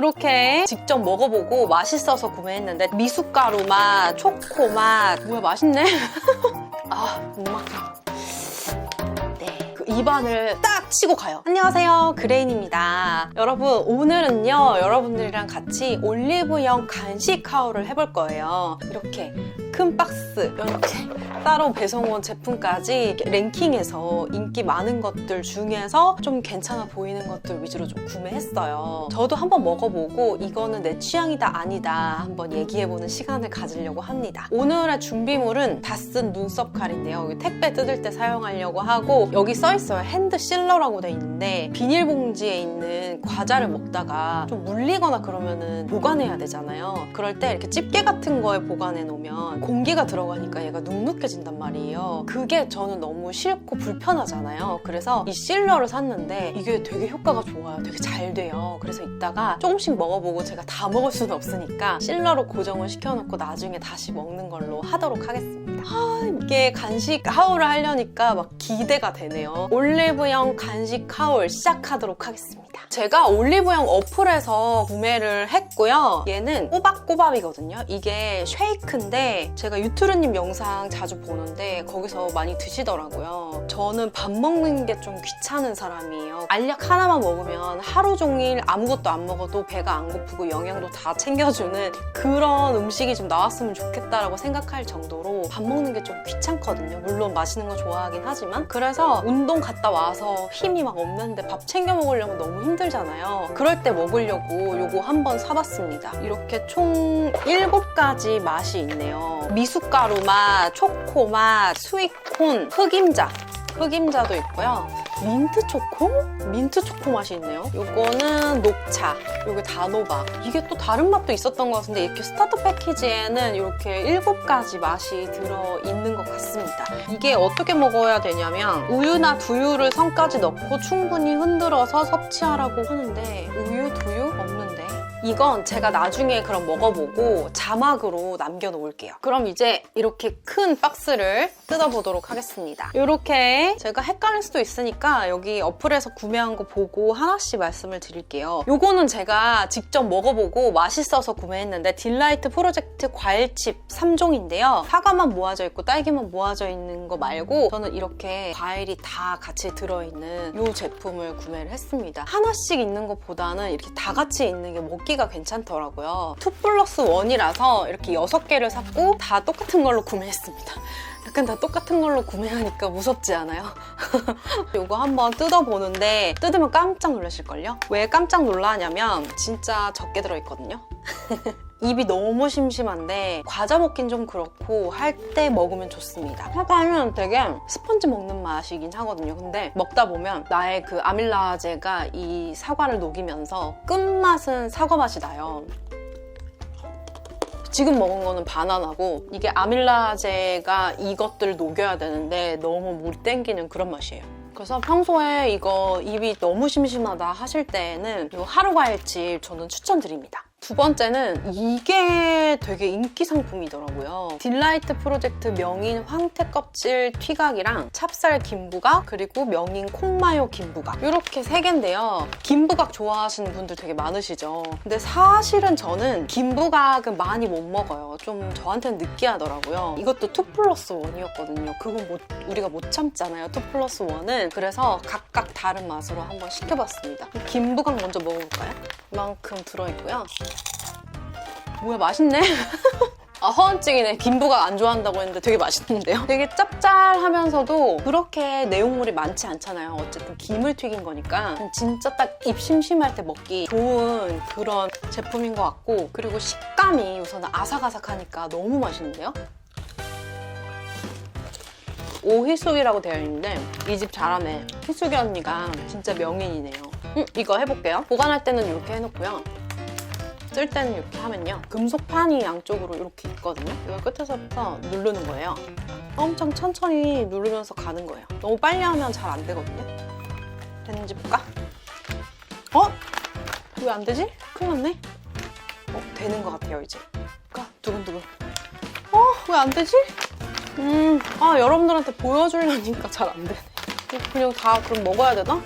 이렇게 직접 먹어보고 맛있어서 구매했는데 미숫가루 맛, 초코 맛 뭐야 맛있네? 아, 못 막혀. 네, 그 입안을 딱 치고 가요. 안녕하세요, 그레인입니다. 여러분, 오늘은요, 여러분들이랑 같이 올리브영 간식 하울을 해볼 거예요. 이렇게 큰 박스, 이렇게 따로 배송 온 제품까지 랭킹해서 인기 많은 것들 중에서 좀 괜찮아 보이는 것들 위주로 좀 구매했어요. 저도 한번 먹어보고 이거는 내 취향이다 아니다 한번 얘기해보는 시간을 가지려고 합니다. 오늘의 준비물은 다 쓴 눈썹 칼인데요. 택배 뜯을 때 사용하려고 하고 여기 써있어요. 핸드 실러라고 돼 있는데 비닐봉지에 있는 과자를 먹다가 좀 물리거나 그러면은 보관해야 되잖아요. 그럴 때 이렇게 집게 같은 거에 보관해 놓으면 공기가 들어가니까 얘가 눅눅해진단 말이에요. 그게 저는 너무 싫고 불편하잖아요. 그래서 이 실러를 샀는데 이게 되게 효과가 좋아요. 되게 잘 돼요. 그래서 이따가 조금씩 먹어보고 제가 다 먹을 수는 없으니까 실러로 고정을 시켜놓고 나중에 다시 먹는 걸로 하도록 하겠습니다. 아, 이게 간식 하울을 하려니까 막 기대가 되네요. 올리브영 간식 하울 시작하도록 하겠습니다. 제가 올리브영 어플에서 구매를 했고요. 얘는 꼬박꼬박이거든요. 이게 쉐이크인데 제가 유튜브님 영상 자주 보는데 거기서 많이 드시더라고요. 저는 밥 먹는 게 좀 귀찮은 사람이에요. 알약 하나만 먹으면 하루 종일 아무것도 안 먹어도 배가 안 고프고 영양도 다 챙겨주는 그런 음식이 좀 나왔으면 좋겠다라고 생각할 정도로 밥 먹는 게 좀 귀찮거든요. 물론 맛있는 거 좋아하긴 하지만 그래서 운동 갔다 와서 힘이 막 없는데 밥 챙겨 먹으려면 너무 힘들잖아요. 그럴 때 먹으려고 요거 한번 사봤습니다. 이렇게 총 7가지 맛이 있네요. 미숫가루 맛, 초코 맛, 스윗콘, 흑임자. 흑임자도 있고요. 민트 초코? 민트 초코 맛이 있네요. 요거는 녹차, 요게 단호박. 이게 또 다른 맛도 있었던 것 같은데 이렇게 스타터 패키지에는 이렇게 일곱 가지 맛이 들어있는 것 같습니다. 이게 어떻게 먹어야 되냐면 우유나 두유를 성까지 넣고 충분히 흔들어서 섭취하라고 하는데 우유, 두유 이건 제가 나중에 그럼 먹어보고 자막으로 남겨놓을게요. 그럼 이제 이렇게 큰 박스를 뜯어보도록 하겠습니다. 이렇게 제가 헷갈릴 수도 있으니까 여기 어플에서 구매한 거 보고 하나씩 말씀을 드릴게요. 요거는 제가 직접 먹어보고 맛있어서 구매했는데 딜라이트 프로젝트 과일칩 3종인데요. 사과만 모아져 있고 딸기만 모아져 있는 거 말고 저는 이렇게 과일이 다 같이 들어있는 이 제품을 구매를 했습니다. 하나씩 있는 것보다는 이렇게 다 같이 있는 게 먹기 가 괜찮더라고요. 2 플러스 1이라서 이렇게 6개를 샀고 다 똑같은 걸로 구매했습니다. 약간 다 똑같은 걸로 구매하니까 무섭지 않아요? 이거 한번 뜯어보는데 뜯으면 깜짝 놀라실걸요? 왜 깜짝 놀라냐면 진짜 적게 들어있거든요? 입이 너무 심심한데 과자 먹긴 좀 그렇고 할 때 먹으면 좋습니다. 사과는 되게 스펀지 먹는 맛이긴 하거든요. 근데 먹다 보면 나의 그 아밀라제가 이 사과를 녹이면서 끝맛은 사과 맛이 나요. 지금 먹은 거는 바나나고 이게 아밀라제가 이것들을 녹여야 되는데 너무 물 땡기는 그런 맛이에요. 그래서 평소에 이거 입이 너무 심심하다 하실 때에는 이 하루과일칩 저는 추천드립니다. 두 번째는 이게 되게 인기 상품이더라고요. 딜라이트 프로젝트 명인 황태 껍질 튀각이랑 찹쌀 김부각 그리고 명인 콩마요 김부각 이렇게 세 개인데요. 김부각 좋아하시는 분들 되게 많으시죠. 근데 사실은 저는 김부각은 많이 못 먹어요. 좀 저한테는 느끼하더라고요. 이것도 2 플러스 1이었거든요. 그건 못- 우리가 못 참잖아요. 2 플러스 1은 그래서 각각 다른 맛으로 한번 시켜봤습니다. 김부각 먼저 먹어볼까요? 이만큼 들어있고요. 뭐야 맛있네. 아 허언증이네. 김부각 안 좋아한다고 했는데 되게 맛있는데요? 되게 짭짤하면서도 그렇게 내용물이 많지 않잖아요. 어쨌든 김을 튀긴 거니까 진짜 딱 입 심심할 때 먹기 좋은 그런 제품인 것 같고 그리고 식감이 우선 아삭아삭하니까 너무 맛있는데요? 오희숙이라고 되어 있는데 이 집 잘하네. 희숙이 언니가 진짜 명인이네요. 음, 이거 해볼게요. 보관할 때는 이렇게 해놓고요. 쓸 때는 이렇게 하면요. 금속판이 양쪽으로 이렇게 있거든요. 이걸 끝에서부터 누르는 거예요. 엄청 천천히 누르면서 가는 거예요. 너무 빨리 하면 잘 안 되거든요. 됐는지 볼까? 어? 왜 안 되지? 큰일 났네. 어, 되는 것 같아요, 이제. 까 두근두근. 어, 왜 안 되지? 음, 아, 여러분들한테 보여주려니까 잘 안 되네. 그냥 다 그럼 먹어야 되나?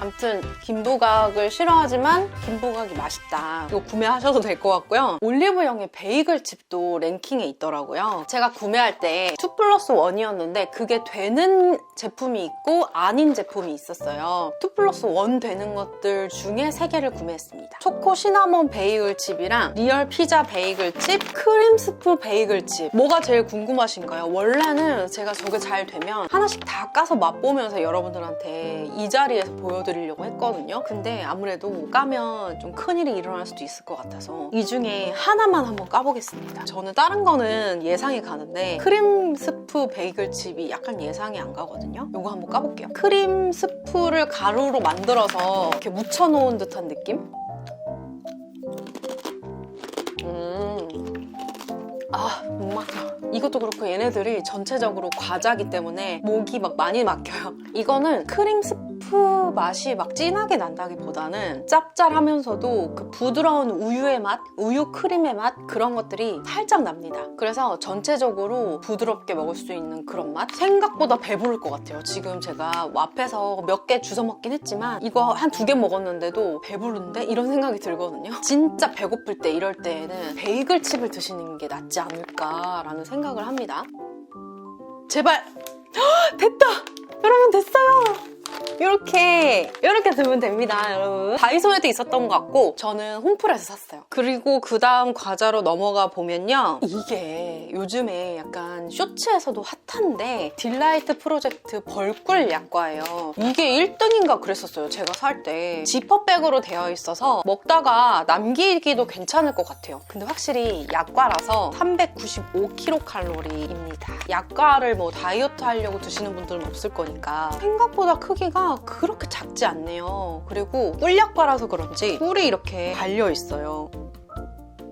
아무튼 김부각을 싫어하지만 김부각이 맛있다. 이거 구매하셔도 될 것 같고요. 올리브영의 베이글 칩도 랭킹에 있더라고요. 제가 구매할 때 2 플러스 1이었는데 그게 되는 제품이 있고 아닌 제품이 있었어요. 2 플러스 1 되는 것들 중에 3개를 구매했습니다. 초코 시나몬 베이글 칩이랑 리얼 피자 베이글 칩, 크림 스프 베이글 칩. 뭐가 제일 궁금하신가요? 원래는 제가 저게 잘 되면 하나씩 다 까서 맛보면서 여러분들한테 이 자리에서 보여드 리려고 했거든요. 근데 아무래도 까면 좀 큰일이 일어날 수도 있을 것 같아서 이 중에 하나만 한번 까보겠습니다. 저는 다른 거는 예상이 가는데 크림 스프 베이글 칩이 약간 예상이 안 가거든요. 이거 한번 까볼게요. 크림 스프를 가루로 만들어서 이렇게 묻혀놓은 듯한 느낌? 음. 아, 못 막혀. 이것도 그렇고 얘네들이 전체적으로 과자기 때문에 목이 막 많이 막혀요. 이거는 크림 스프 맛이 막 진하게 난다기보다는 짭짤하면서도 그 부드러운 우유의 맛, 우유 크림의 맛 그런 것들이 살짝 납니다. 그래서 전체적으로 부드럽게 먹을 수 있는 그런 맛? 생각보다 배부를 것 같아요. 지금 제가 앞에서 몇 개 주워 먹긴 했지만 이거 한 두 개 먹었는데도 배부른데? 이런 생각이 들거든요. 진짜 배고플 때 이럴 때에는 베이글 칩을 드시는 게 낫지 않을까라는 생각을 합니다. 제발! 헉, 됐다! 여러분 됐어요! 이렇게 이렇게 들면 됩니다 여러분. 다이소에도 있었던 것 같고 저는 홈플에서 샀어요. 그리고 그 다음 과자로 넘어가 보면요. 이게 요즘에 약간 쇼츠에서도 핫한데 딜라이트 프로젝트 벌꿀 약과예요. 이게 1등인가 그랬었어요 제가 살 때. 지퍼백으로 되어 있어서 먹다가 남기기도 괜찮을 것 같아요. 근데 확실히 약과라서 395kcal입니다. 약과를 뭐 다이어트 하려고 드시는 분들은 없을 거니까 생각보다 크기가 그렇게 작지 않네요. 그리고 꿀약과라서 그런지 꿀이 이렇게 달려 있어요.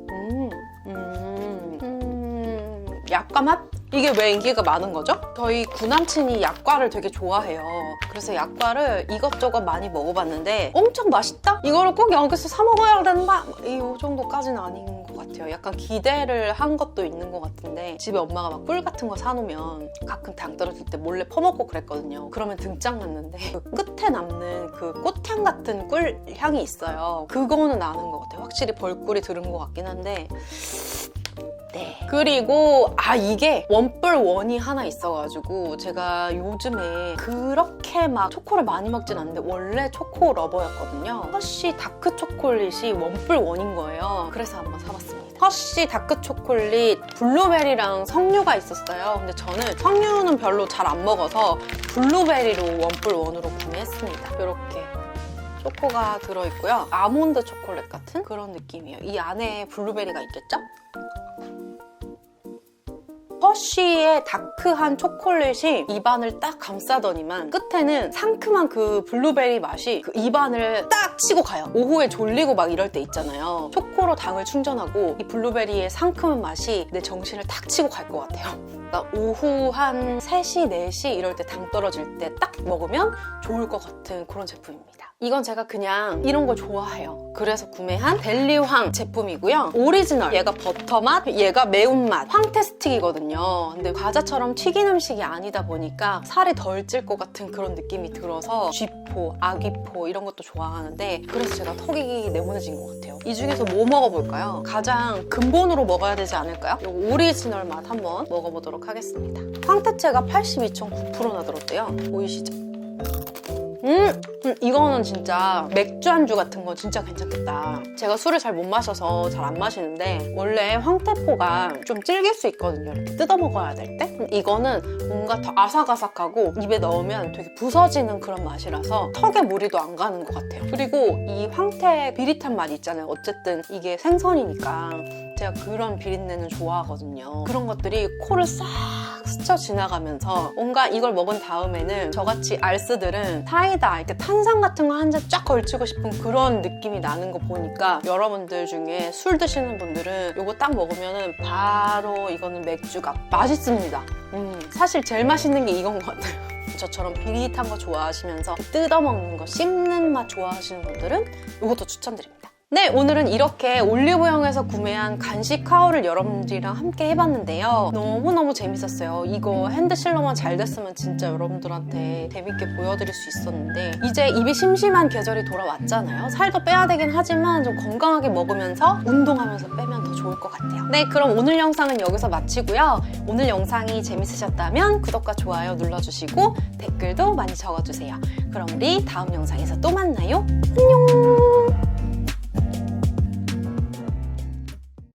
음, 음, 음, 약과 맛? 이게 왜 인기가 많은 거죠? 저희 구남친이 약과를 되게 좋아해요. 그래서 약과를 이것저것 많이 먹어봤는데 엄청 맛있다? 이거를 꼭 여기서 사 먹어야 된다? 이 정도까지는 아닌 것 같아요. 약간 기대를 한 것도 있는 것 같은데 집에 엄마가 막 꿀 같은 거 사놓으면 가끔 당 떨어질 때 몰래 퍼먹고 그랬거든요. 그러면 등짝 났는데 그 끝에 남는 그 꽃향 같은 꿀 향이 있어요. 그거는 나는 것 같아요. 확실히 벌꿀이 들은 것 같긴 한데 네. 그리고 아 이게 원뿔 원이 하나 있어가지고 제가 요즘에 그렇게 막 초코를 많이 먹진 않는데 원래 초코 러버였거든요. 허쉬 다크 초콜릿이 원뿔 원인 거예요. 그래서 한번 사봤습니다. 허쉬 다크 초콜릿 블루베리랑 석류가 있었어요. 근데 저는 석류는 별로 잘 안 먹어서 블루베리로 원뿔 원으로 구매했습니다. 이렇게 초코가 들어있고요. 아몬드 초콜릿 같은 그런 느낌이에요. 이 안에 블루베리가 있겠죠? 허쉬의 다크한 초콜릿이 입안을 딱 감싸더니만 끝에는 상큼한 그 블루베리 맛이 그 입안을 딱 치고 가요. 오후에 졸리고 막 이럴 때 있잖아요. 초코로 당을 충전하고 이 블루베리의 상큼한 맛이 내 정신을 탁 치고 갈 것 같아요. 그러니까 오후 한 3시, 4시 이럴 때 당 떨어질 때 딱 먹으면 좋을 것 같은 그런 제품입니다. 이건 제가 그냥 이런 거 좋아해요. 그래서 구매한 델리황 제품이고요. 오리지널. 얘가 버터맛, 얘가 매운맛. 황태 스틱이거든요. 근데 과자처럼 튀긴 음식이 아니다 보니까 살이 덜 찔 것 같은 그런 느낌이 들어서 쥐포, 아귀포 이런 것도 좋아하는데 그래서 제가 턱이 네모내진 것 같아요. 이 중에서 뭐 먹어볼까요? 가장 근본으로 먹어야 되지 않을까요? 이 오리지널 맛 한번 먹어보도록 하겠습니다. 황태채가 82.9%나 들었대요. 보이시죠? 음, 음, 이거는 진짜 맥주 안주 같은 거 진짜 괜찮겠다. 제가 술을 잘 못 마셔서 잘 안 마시는데 원래 황태포가 좀 질길 수 있거든요. 이렇게 뜯어 먹어야 될 때. 음, 이거는 뭔가 더 아삭아삭하고 입에 넣으면 되게 부서지는 그런 맛이라서 턱에 무리도 안 가는 것 같아요. 그리고 이 황태 비릿한 맛 있잖아요. 어쨌든 이게 생선이니까 제가 그런 비린내는 좋아하거든요. 그런 것들이 코를 싹 스쳐 지나가면서 뭔가 이걸 먹은 다음에는 저같이 알스들은 사이다, 이렇게 탄산 같은 거 한 잔 쫙 걸치고 싶은 그런 느낌이 나는 거 보니까 여러분들 중에 술 드시는 분들은 이거 딱 먹으면 바로 이거는 맥주가 맛있습니다. 음, 사실 제일 맛있는 게 이건 것 같아요. 저처럼 비릿한 거 좋아하시면서 뜯어먹는 거, 씹는 맛 좋아하시는 분들은 이것도 추천드립니다. 네, 오늘은 이렇게 올리브영에서 구매한 간식 카오를 여러분들이랑 함께 해봤는데요. 너무너무 재밌었어요. 이거 핸드실러만 잘 됐으면 진짜 여러분들한테 재밌게 보여드릴 수 있었는데 이제 입이 심심한 계절이 돌아왔잖아요. 살도 빼야 되긴 하지만 좀 건강하게 먹으면서 운동하면서 빼면 더 좋을 것 같아요. 네, 그럼 오늘 영상은 여기서 마치고요. 오늘 영상이 재밌으셨다면 구독과 좋아요 눌러주시고 댓글도 많이 적어주세요. 그럼 우리 다음 영상에서 또 만나요. 안녕!